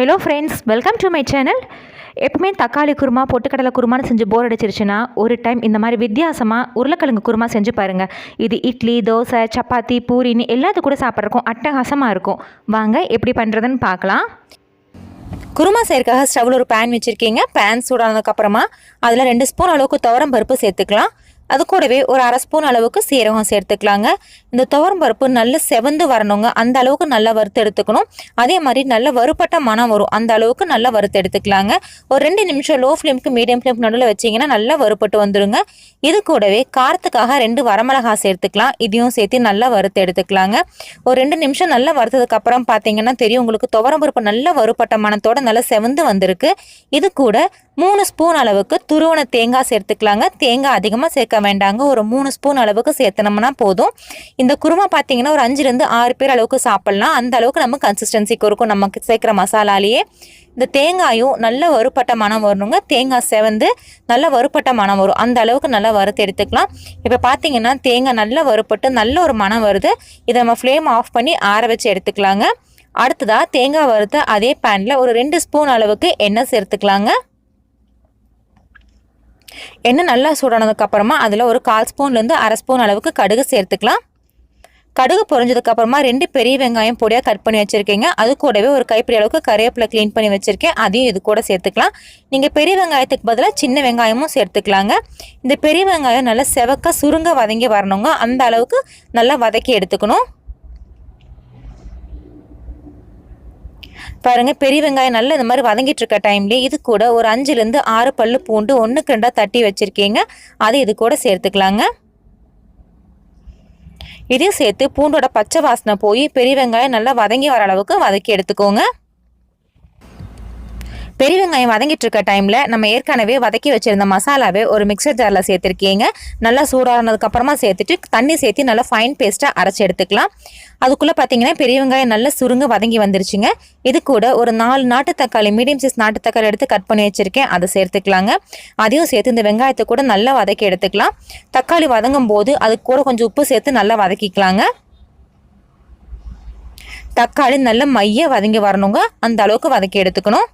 Hello friends welcome to my channel எப்பவுமே தக்காளி குருமா பொட்டுக்கடலை குருமான்னு செஞ்சு போர் அடிச்சிருச்சுன்னா ஒரு டைம் இந்த மாதிரி வித்தியாசமாக உருளைக்கிழங்கு குருமா செஞ்சு பாருங்கள் இது இட்லி தோசை சப்பாத்தி பூரின்னு எல்லாத்து கூட சாப்பிட்றக்கும் அட்டகாசமாக இருக்கும். வாங்க எப்படி பண்ணுறதுன்னு பார்க்கலாம். குருமா செய்யறதுக்காக ஸ்டவ்வில் ஒரு பேன் வச்சுருக்கீங்க. பேன் சூடானதுக்கப்புறமா அதில் ரெண்டு ஸ்பூன் அளவுக்கு துவரம் பருப்பு சேர்த்துக்கலாம். அது கூடவே ஒரு அரை ஸ்பூன் அளவுக்கு சீரகம் சேர்த்துக்கலாங்க. இந்த துவரம் பருப்பு நல்ல செவந்து வரணுங்க. அந்த அளவுக்கு நல்லா வறுத்து எடுத்துக்கணும். அதே மாதிரி நல்ல வறுப்பட்ட மனம் வரும். அந்த அளவுக்கு நல்லா வறுத்து எடுத்துக்கலாங்க. ஒரு ரெண்டு நிமிஷம் லோ ஃப்ளேம்க்கு மீடியம் ஃப்ளேம் நடுவில் வச்சிங்கன்னா நல்லா வறுப்பட்டு வந்துடுங்க இது கூடவே காரத்துக்காக ரெண்டு வரமிளகா சேர்த்துக்கலாம். இதையும் சேர்த்து நல்லா வறுத்து எடுத்துக்கலாங்க. ஒரு ரெண்டு நிமிஷம் நல்லா வறுத்ததுக்கு அப்புறம் பார்த்தீங்கன்னா தெரியும். உங்களுக்கு துவரம் பருப்பு நல்லா வறுப்பட்ட மனத்தோட நல்லா செவந்து வந்திருக்கு. இது கூட மூணு ஸ்பூன் அளவுக்கு துருவன தேங்காய் சேர்த்துக்கலாங்க. தேங்காய் அதிகமாக சேர்க்க வேண்டாங்க. ஒரு மூணு ஸ்பூன் அளவுக்கு சேர்த்தனம்னா போதும். இந்த குருமா பார்த்தீங்கன்னா ஒரு அஞ்சுலேருந்து ஆறு பேர் அளவுக்கு சாப்பிட்லாம். அந்த அளவுக்கு நம்ம கன்சிஸ்டன்சிக்கு இருக்கும். நமக்கு சேர்க்குற மசாலாலேயே இந்த தேங்காயும் நல்ல வறுப்பட்ட மனம் வரணுங்க. தேங்காய் செவந்து நல்ல வறுப்பட்ட மனம் வரும். அந்த அளவுக்கு நல்லா வறுத்து எடுத்துக்கலாம். இப்போ பார்த்தீங்கன்னா தேங்காய் நல்லா வறுப்பட்டு நல்ல ஒரு மனம் வருது. இதை நம்ம ஃப்ளேம் ஆஃப் பண்ணி ஆற வச்சு எடுத்துக்கலாங்க. அடுத்ததாக தேங்காய் வறுத்த அதே பேனில் ஒரு ரெண்டு ஸ்பூன் அளவுக்கு எண்ணெய் சேர்த்துக்கலாங்க. எண்ணெய் நல்லா சூடானதுக்கப்புறமா அதில் ஒரு கால் ஸ்பூன்லேருந்து அரை ஸ்பூன் அளவுக்கு கடுகு சேர்த்துக்கலாம். கடுகு பொறிஞ்சதுக்கப்புறமா ரெண்டு பெரிய வெங்காயம் பொடியாக கட் பண்ணி வச்சுருக்கீங்க. அது கூடவே ஒரு கைப்பிடி அளவுக்கு கருவேப்பிலை க்ளீன் பண்ணி வச்சுருக்கேன். அதையும் இது கூட சேர்த்துக்கலாம். நீங்கள் பெரிய வெங்காயத்துக்கு பதிலாக சின்ன வெங்காயமும் சேர்த்துக்கலாங்க. இந்த பெரிய வெங்காயம் நல்லா செவக்க சுருங்க வதங்கி வரணுங்க. அந்த அளவுக்கு நல்லா வதக்கி எடுத்துக்கணும். பாருங்கள் பெரிய வெங்காயம் நல்லா இந்த மாதிரி வதங்கிட்டு இருக்க டைம்லேயே இது கூட ஒரு அஞ்சுலேருந்து ஆறு பல்லு பூண்டு ஒன்றுக்கு ரெண்டாக தட்டி வச்சுருக்கீங்க. அதை இது கூட சேர்த்துக்கலாங்க. இதையும் சேர்த்து பூண்டோட பச்சை வாசனை போய் பெரிய வெங்காயம் நல்லா வதங்கி வர அளவுக்கு வதக்கி எடுத்துக்கோங்க. பெரிய வெங்காயம் வதங்கிட்டு இருக்க டைமில் நம்ம ஏற்கனவே வதக்கி வச்சுருந்த மசாலாவே ஒரு மிக்சர் ஜாரில் சேர்த்துருக்கீங்க. நல்லா சூடானதுக்கப்புறமா சேர்த்துட்டு தண்ணி சேர்த்து நல்லா ஃபைன் பேஸ்ட்டாக அரைச்சி எடுத்துக்கலாம். அதுக்குள்ளே பார்த்தீங்கன்னா பெரிய வெங்காயம் நல்லா சுருங்க வதங்கி வந்துருச்சுங்க. இது கூட ஒரு நாலு நாட்டு தக்காளி மீடியம் சைஸ் நாட்டு தக்காளி எடுத்து கட் பண்ணி வச்சுருக்கேன். அதை சேர்த்துக்கலாங்க. அதையும் சேர்த்து இந்த வெங்காயத்தை கூட நல்லா வதக்கி எடுத்துக்கலாம். தக்காளி வதங்கும் போது அது கூட கொஞ்சம் உப்பு சேர்த்து நல்லா வதக்கிக்கலாங்க. தக்காளி நல்லா மைய வதங்கி வரணுங்க. அந்த அளவுக்கு வதக்கி எடுத்துக்கணும்.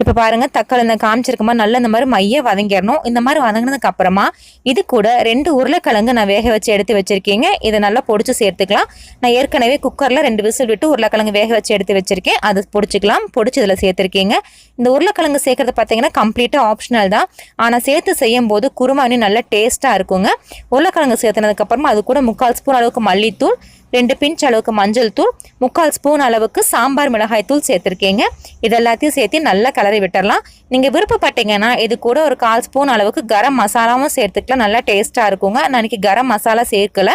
இப்போ பாருங்கள் தக்காளி இந்த காமிச்சிருக்கமா நல்ல இந்த மாதிரி மைய வதங்கிடணும். இந்த மாதிரி வதங்கினதுக்கு அப்புறமா இது கூட ரெண்டு உருளைக்கிழங்கு நான் வேக வச்சு எடுத்து வச்சுருக்கீங்க. இதை நல்லா பொடிச்சு சேர்த்துக்கலாம். நான் ஏற்கனவே குக்கரில் ரெண்டு விசில் விட்டு உருளைக்கிழங்கு வேக வச்சு எடுத்து வச்சிருக்கேன். அது பொடிச்சிக்கலாம். பொடிச்சு இதில் சேர்த்துருக்கீங்க. இந்த உருளைக்கிழங்கு சேர்க்கறது பார்த்தீங்கன்னா கம்ப்ளீட்டாக ஆப்ஷனல் தான். ஆனால் சேர்த்து செய்யும் போது குருமா இன்னும் நல்லா டேஸ்ட்டாக இருக்குங்க. உருளைக்கிழங்கு சேர்த்துனதுக்கப்புறமா அது கூட முக்கால் ஸ்பூன் அளவுக்கு மல்லித்தூள் ரெண்டு பிஞ்ச் அளவுக்கு மஞ்சள் தூள் முக்கால் ஸ்பூன் அளவுக்கு சாம்பார் மிளகாய் தூள் சேர்த்துருக்கீங்க. இது எல்லாத்தையும் சேர்த்து நல்லா கலரி விட்டுடலாம் நீங்கள் விருப்பப்பட்டீங்கன்னா இது கூட ஒரு கால் ஸ்பூன் அளவுக்கு கரம் மசாலாவும் சேர்த்துக்கலாம். நல்லா டேஸ்ட்டாக இருக்குங்க. நான் இன்னைக்கு கரம் மசாலா சேர்க்கல.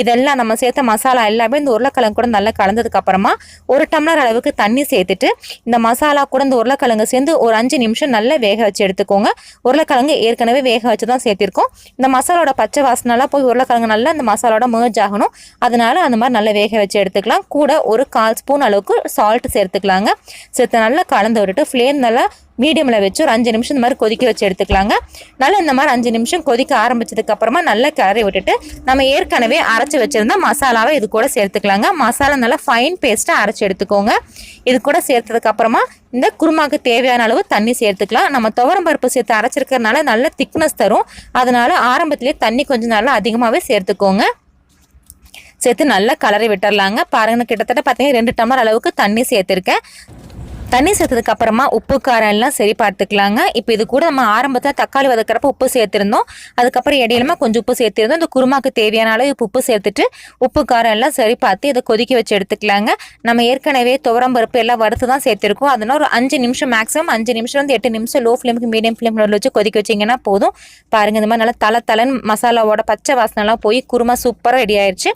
இதெல்லாம் நம்ம சேர்த்த மசாலா எல்லாமே இந்த உருளைக்கிழங்கு கூட நல்லா கலந்ததுக்கப்புறமா ஒரு டம்ளர் அளவுக்கு தண்ணி சேர்த்துட்டு இந்த மசாலா கூட இந்த உருளைக்கிழங்கு சேர்ந்து ஒரு அஞ்சு நிமிஷம் நல்லா வேக வச்சு எடுத்துக்கோங்க. உருளைக்கிழங்கு ஏற்கனவே வேக வச்சு தான் சேர்த்திருக்கோம். இந்த மசாலோட பச்சை வாசனெல்லாம் போய் உருளைக்கிழங்கு நல்லா இந்த மசாலோட மேர்ஜ் ஆகணும். அதனால அந்த மாதிரி நல்லா வேக வச்சு எடுத்துக்கலாம். கூட ஒரு கால் ஸ்பூன் அளவுக்கு சால்ட் சேர்த்துக்கலாங்க. சேர்த்து நல்லா கலந்து விட்டுட்டு ஃப்ளேம் நல்லா மீடியமில் வச்சு ஒரு அஞ்சு நிமிஷம் இந்த மாதிரி கொதிக்க வச்சு எடுத்துக்கலாங்க. நல்லா இந்த மாதிரி அஞ்சு நிமிஷம் கொதிக்க ஆரம்பித்ததுக்கப்புறமா நல்லா கிளறி விட்டுட்டு நம்ம ஏற்கனவே அரைச்சி வச்சுருந்தா மசாலாவை இது கூட சேர்த்துக்கலாங்க. மசாலா நல்லா ஃபைன் பேஸ்ட்டாக அரைச்சி எடுத்துக்கோங்க. இது கூட சேர்த்ததுக்கப்புறமா இந்த குருமாவுக்கு தேவையான அளவு தண்ணி சேர்த்துக்கலாம். நம்ம துவரம் பருப்பு சேர்த்து அரைச்சிருக்கிறதுனால நல்ல திக்னஸ் தரும். அதனால் ஆரம்பத்துலேயே தண்ணி கொஞ்சம் நல்லா அதிகமாகவே சேர்த்துக்கோங்க. சேர்த்து நல்லா கலரி விட்டுறலாங்க பாருங்க கிட்டத்தட்ட பார்த்தீங்கன்னா ரெண்டு டம்ளர் அளவுக்கு தண்ணி சேர்த்துருக்கேன். தண்ணி சேர்த்ததுக்கு அப்புறமா உப்பு காரம் எல்லாம் சரி பார்த்துக்கலாங்க. இப்போ இது கூட நம்ம ஆரம்பத்தில் தக்காளி வதக்கிறப்ப உப்பு சேர்த்துருந்தோம். அதுக்கப்புறம் இடையிலுமா கொஞ்சம் உப்பு சேர்த்திருந்தோம். இந்த குருமாக்கு தேவையான அளவு இப்போ உப்பு சேர்த்துட்டு உப்பு காரம் எல்லாம் சரி பார்த்து இதை கொதிக்க வச்சு எடுத்துக்கலாங்க. நம்ம ஏற்கனவே துவரம் பருப்பு எல்லாம் வறுத்து தான் சேர்த்துருக்கோம். அதனால் ஒரு அஞ்சு நிமிஷம் மேக்ஸிமம் அஞ்சு நிமிஷம் வந்து எட்டு நிமிஷம் லோ ஃப்ளேமுக்கு மீடியம் ஃப்ளேமில் வச்சு கொதிக்க வச்சிங்கன்னா போதும். பாருங்கள் இந்த மாதிரி நல்லா தலை தலன் மசாலாவோட பச்சை வாசனைலாம் போய் குருமா சூப்பராக ரெடி ஆயிடுச்சு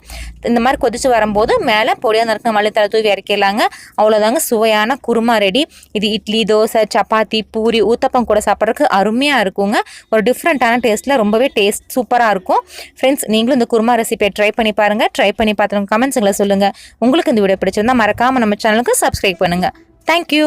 இந்த மாதிரி கொதிச்சு வரும்போது மேலே பொடியாக நறுக்க மல்லித்தலை தூவி இறக்கிடலாங்க. அவ்வளோதாங்க சுவையான குருமா ரெடி இது இட்லி தோசை சப்பாத்தி பூரி ஊத்தப்பம் கூட சாப்பிட்றதுக்கு அருமையாக இருக்குங்க. ஒரு டிஃப்ரெண்ட்டான டேஸ்ட்டில் ரொம்பவே டேஸ்ட் சூப்பராக இருக்கும். ஃப்ரெண்ட்ஸ் நீங்களும் இந்த குருமா ரெசிபியை ட்ரை பண்ணி பாருங்கள் ட்ரை பண்ணி பார்த்துருங்க கமெண்ட்ஸுங்களை சொல்லுங்கள் உங்களுக்கு இந்த வீடியோ பிடிச்சிருந்தா மறக்காமல் நம்ம சேனலுக்கு சப்ஸ்கிரைப் பண்ணுங்கள் தேங்க்யூ